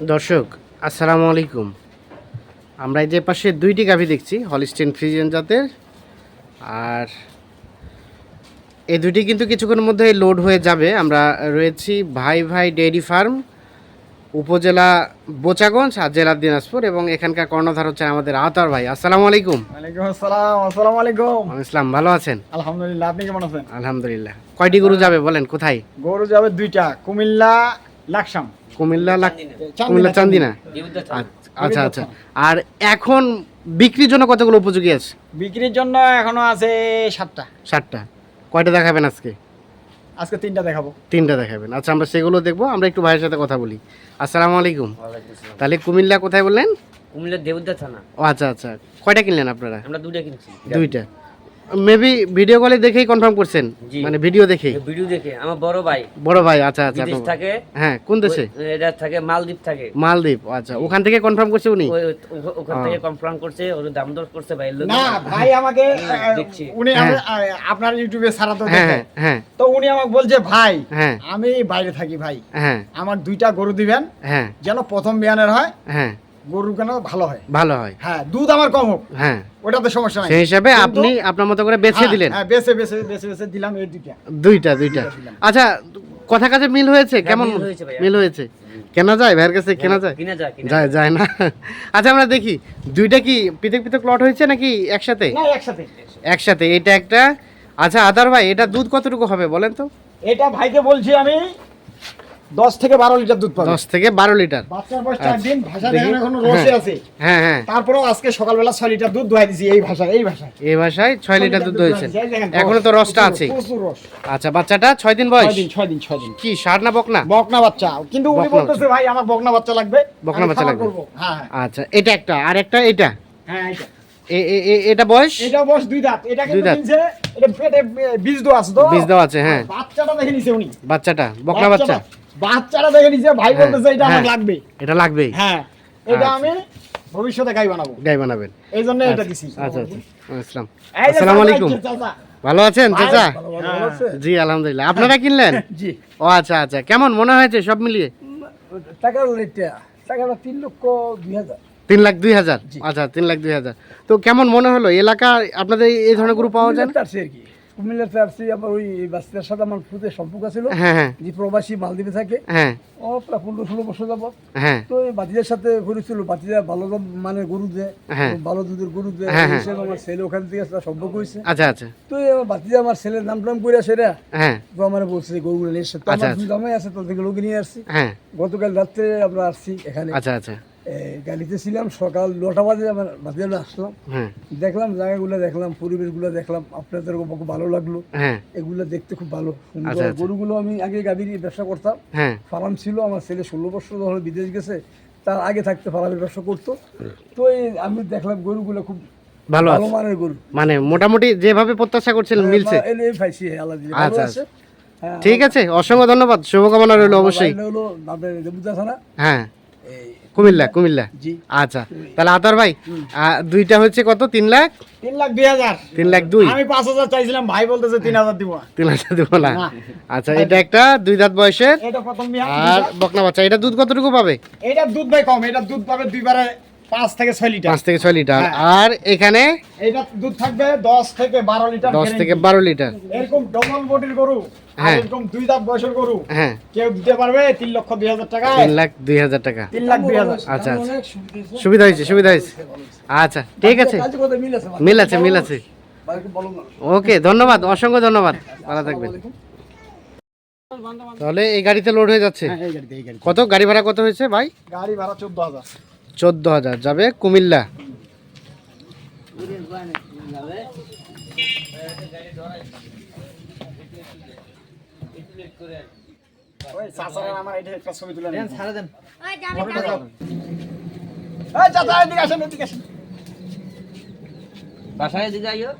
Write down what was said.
দর্শক আসসালামু আলাইকুম। আমরা এই যে পাশে দুইটি গাভি দেখছি হলিস্টেন ফ্রিজিয়ান জাতের আর এই দুটি কিন্তু কিছুক্ষণের মধ্যে লোড হয়ে যাবে। আমরা রয়েছি ভাই ভাই ডেয়ারি ফার্ম উপজেলা বোচাগঞ্জ আর জেলা দিনাজপুর এবং এখানকার কর্ণধার হচ্ছে আমাদের আতার ভাই। আসসালামু আলাইকুম। ওয়ালাইকুম আসসালাম আসসালামু আলাইকুম। ইসলাম ভালো আছেন? আলহামদুলিল্লাহ আপনি কেমন আছেন? আলহামদুলিল্লাহ। কয়টি গরু যাবে বলেন কোথায়? গরু যাবে দুইটা কুমিল্লা লাকসাম। কুমিল্লা কুমিল্লা চান্দিনা? আচ্ছা, আচ্ছা আচ্ছা। আর এখন বিক্রির জন্য কতগুলো উপযোগী আছে? বিক্রির জন্য এখনও আছে সাতটা। ষাটটা কয়টা দেখাবেন আজকে? আজকে তিনটা দেখাবো। তিনটা দেখাবেন। আচ্ছা আমরা সেগুলো দেখব। আমরা একটু ভাইয়ের সাথে কথা বলি। আসসালামু আলাইকুম। তাহলে কুমিল্লা কোথায় বললেন? কুমিল্লার দেবুদ্দা থানা। ও আচ্ছা আচ্ছা। কয়টা কিনলেন আপনারা? আমরা দুইটা কিনছি। দুইটা। মেবি ভিডিও কলে দেখেই কনফার্ম করছেন? মানে ভিডিও দেখেই? ভিডিও দেখে। আমার বড় ভাই। বড় ভাই আচ্ছা আচ্ছা বিদেশ আপনার- থাকে। হ্যাঁ কোন দেশে? এটা থাকে মালদ্বীপ থাকে। মালদ্বীপ আচ্ছা। ওখান থেকে কনফার্ম করছে উনি? ওখান থেকে কনফার্ম করছে ওর দাম দর করছে ভাই লোক। না ভাই আমাকে দেখছি। উনি হ্যাঁ। আপনার ইউটিউবে সারা তো হ্যাঁ দেখে। হ্যাঁ হ্যাঁ। তো উনি আমাকে বলছে ভাই হ্যাঁ। আমি বাইরে থাকি ভাই। হ্যাঁ। আমার দুইটা গরু দিবেন হ্যাঁ। যেন প্রথম বিয়ানের হয় হ্যাঁ। গরু কেন ভালো হয়? ভালো হয়। হ্যাঁ দুধ আমার কম হোক। হ্যাঁ। ওটাতে সমস্যা নাই। সেই হিসাবে আপনি আপনার মতো করে বেছে হ্যাঁ, দিলেন। হ্যাঁ বেছে বেছে বেছে বেছে দিলাম এই দুইটা দুইটা। দুইটা আচ্ছা কথা কাছে মিল হয়েছে? কেমন? মিল হয়েছে ভাইয়া। মিল হয়েছে? কেনা যায়? ভাইয়ের কাছে কেনা যায়? কিনা যা যায় যায়। না। আচ্ছা আমরা দেখি। দুইটা কি পৃথক পৃথক লট হয়েছে নাকি একসাথে? না একসাথে। একসাথে। এটা একটা। আচ্ছা আদার ভাই এটা দুধ কতটুকু হবে বলেন তো? এটা ভাইকে বলছি আমি দশ থেকে বারো লিটার দুধ পাবো। দশ থেকে বারো লিটার। বাচ্চার বয়স চার দিন ভাষা। দেখেন এখনও রসে হ্যাঁ। আছে? হ্যাঁ হ্যাঁ। তারপরেও আজকে সকালবেলা লিটার দুধ দোয়াই দিছি এই ভাষা এই ভাষায়। এই ভাষায় লিটার দুধ হয়েছে এখনও তো রসটা আছে। প্রচুর রস। আচ্ছা বাচ্চাটা দিন বয়স? দিন দিন দিন। কি ষাট না বক না? বকনা বাচ্চা। কিন্তু উনি বলতেছে ভাই আমার বকনা বাচ্চা লাগবে। বকনা বাচ্চা লাগবে। হ্যাঁ হ্যাঁ। আচ্ছা এটা একটা আর একটা এটা? হ্যাঁ এটা এটা বয়স? এটা বয়স দুই দাঁত। এটা কিন্তু। কিনছে এটা পেটে বীজ আছে তো। বীজ দেওয়া আছে হ্যাঁ। বাচ্চাটা দেখে নিছে উনি। বাচ্চাটা বকনা বাচ্চা। বাচ্চাটা দেখে নিছে ভাই হ্যাঁ, বলতেছে এটা আমার হ্যাঁ। লাগবে। এটা লাগবেই। হ্যাঁ এটা আচ্ছা। আমি ভবিষ্যতে গাই বানাবো। গাই বানাবেন। এই জন্য এটা আচ্ছা দিছি। আচ্ছা আচ্ছা আসসালাম। আসসালামু আলাইকুম। ভালো আছেন চাচা? জি আলহামদুলিল্লাহ। আপনারা কিনলেন? জি। ও আচ্ছা আচ্ছা। কেমন মনে হয়েছে সব মিলিয়ে? টাকার রেটটা টাকাটা তিন লক্ষ দুই হাজার। তিন লাখ দুই হাজার? আচ্ছা তিন লাখ দুই হাজার। তো কেমন মনে হলো? এলাকা আপনাদের এই ধরনের গ্রুপ পাওয়া যায় না? আর কি। কুমিল্লাতে আসছি আমার ওই বাচ্চার সাথে আমার সম্পর্ক ছিল। হ্যাঁ হ্যাঁ। যে প্রবাসী মালদ্বীপে থাকে। হ্যাঁ। ও প্রায় পনেরো ষোলো বছর যাবত তো এই বাতিজার সাথে বাতিজা ভালো মানে গরু দেয়। ভালো দুধের গরু দেয়। হিসেবে আমার ছেলে ওখান থেকে সম্পর্ক হয়েছে। আচ্ছা আচ্ছা। তো আমার বাতিজা আমার ছেলের নাম টাম করে হ্যাঁ। তো আমার বলছে গরুগুলো নিয়ে এসছে তো আচ্ছা, আমার দুই দামে আছে তো থেকে লোক নিয়ে আসছি। গতকাল রাত্রে আমরা আসছি এখানে। আচ্ছা আচ্ছা। গাড়িতে ছিলাম সকাল নটা বাজে আমার বাতিজা আসলাম। হ্যাঁ। দেখলাম জায়গাগুলো দেখলাম পরিবেশগুলো দেখলাম আপনাদের খুব ভালো লাগল। হ্যাঁ। এগুলো দেখতে খুব ভালো। সুন্দর। আচ্ছা, আচ্ছা। গরুগুলো আমি আগে গাভীর ব্যবসা করতাম। হ্যাঁ। ফার্ম ছিল আমার ছেলে ষোলো বছর যখন বিদেশ গেছে তার আগে থাকতে ফার্মের ব্যবসা করতো। তো এই আমি দেখলাম গরুগুলো খুব ভালো ভালো মানের গরু। মানে মোটামুটি যেভাবে প্রত্যাশা করছিলেন মিলছে? আচ্ছা, আছে। ঠিক আছে অসংখ্য ধন্যবাদ। শুভকামনা রইল অবশ্যই। হ্যাঁ। কুমিল্লা কুমিল্লা? জি। আচ্ছা তাহলে আতর ভাই দুইটা হচ্ছে কত? তিন লাখ? তিন লাখ দুই হাজার। তিন লাখ দুই? আমি পাঁচ হাজার চাইছিলাম ভাই বলতেছে তিন হাজার দিব। তিন হাজার দিব না। আচ্ছা এটা একটা দুই দাঁত বয়সের? আর বকনা বাচ্চা এটা দুধ কতটুকু পাবে? এটা দুধ ভাই কম এটা দুধ পাবে দুইবারে পাঁচ থেকে ছয় লিটার। পাঁচ থেকে ছয় লিটার। হ্যাঁ। আর এখানে এটা দুধ থাকবে দশ থেকে বারো লিটার দশ থেকে বারো লিটার। এরকম ডবল বডির গরু হ্যাঁ। এরকম দুই দাঁত বয়সের গরু হ্যাঁ। কেউ দিতে পারবে তিন লক্ষ দুই হাজার টাকা। তিন লাখ দুই হাজার টাকা। তিন লাখ দুই হাজার। আচ্ছা আচ্ছা। সুবিধা হয়েছে সুবিধা হয়েছে। আচ্ছা ঠিক আছে। মিল আছে মিল ওকে ধন্যবাদ অসংখ্য ধন্যবাদ। ভালো থাকবেন। তাহলে এই গাড়িতে লোড হয়ে যাচ্ছে? হ্যাঁ, এই গাড়িতে এই গাড়িতে। কত? গাড়ি ভাড়া কত হয়েছে ভাই? গাড়ি ভাড়া চোদ্দ হাজার। চোদ্দ হাজার যাবে কুমিল্লা। ওই চাচারা আমার এটা একটা ছবি তুলে নেন। ছাড়া দেন। এই চাচা এদিকে আসেন এদিকে আসেন। বাসায় দিকে আইও।